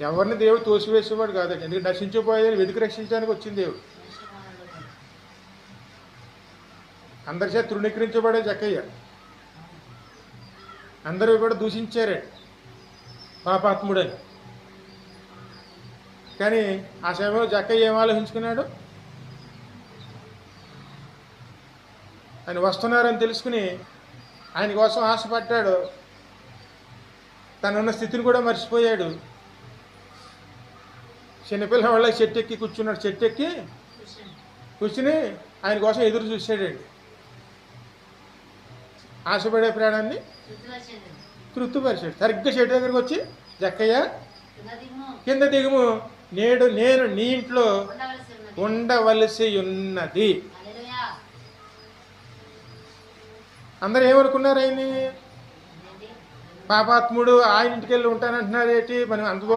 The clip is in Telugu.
ఎవరిని దేవుడు తోసివేసేవాడు కాదండి. ఎందుకంటే నశించిపోయేది వెతికి రక్షించడానికి వచ్చింది దేవుడు. అందరి చేత తృణీకరించబడే జక్కయ్య. అందరూ కూడా దూషించారే పాపాత్ముడని. కానీ ఆ సమయంలో జక్కయ్య ఏం ఆలోచించుకున్నాడు? ఆయన వస్తున్నారని తెలుసుకుని ఆయన కోసం ఆశపడ్డాడు. తనున్న స్థితిని కూడా మర్చిపోయాడు. చిన్నపిల్ల వాళ్ళకి చెట్టు ఎక్కి కూర్చున్నాడు చెట్టు ఎక్కి కూర్చుని ఆయన కోసం ఎదురు చూసాడండి ఆశపడే ప్రాణాన్ని తృప్తిపరిచాడు. సరిగ్గా చెట్టు దగ్గరికి వచ్చి జక్కయ్య కింద దిగుము. నేడు నేను నీ ఇంట్లో ఉండవలసి ఉన్నది. అందరూ ఏమనుకున్నారు ఆయన్ని? పాపాత్ముడు ఆయన ఇంటికి వెళ్ళి ఉంటానంటున్నారు ఏంటి మనం అంత